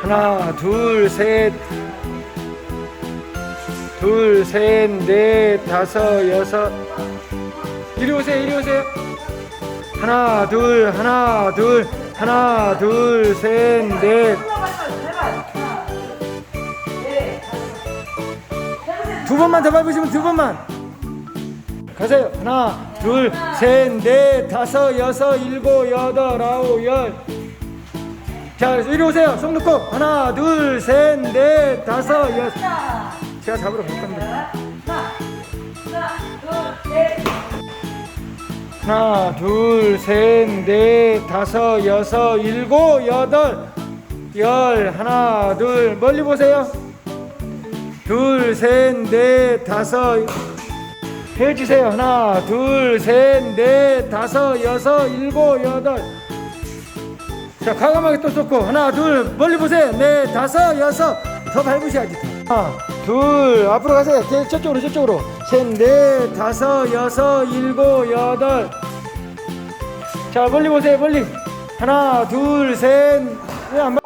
하나, 둘, 셋. 둘, 셋, 넷, 다섯, 여섯. 이리 오세요, 이리 오세요. 하나, 둘, 하나, 둘, 하나, 둘, 셋, 넷. 두 번만 더 밟으시면 두 번만. 가세요. 하나, 둘, 셋, 넷, 다섯, 여섯, 일곱, 여덟, 아홉, 열. 자, 이리 오세요. 손 놓고 하나, 둘, 셋, 넷, 다섯, 여섯. 제가 잡으러 갈 건데. 하나, 둘, 셋, 넷, 다섯, 여섯, 일곱, 여덟, 열. 하나, 둘, 멀리 보세요. 둘, 셋, 넷, 다섯. 헤어지세요. 하나, 둘, 셋, 넷, 다섯, 여섯, 일곱, 여덟. 자, 과감하게 또 쏟고. 하나, 둘, 멀리 보세요. 넷, 다섯, 여섯. 더 밟으셔야지. 하나, 둘, 앞으로 가세요. 제- 저쪽으로, 저쪽으로. 셋, 넷, 다섯, 여섯, 일곱, 여덟. 자, 멀리 보세요. 멀리. 하나, 둘, 셋. 왜안 봐?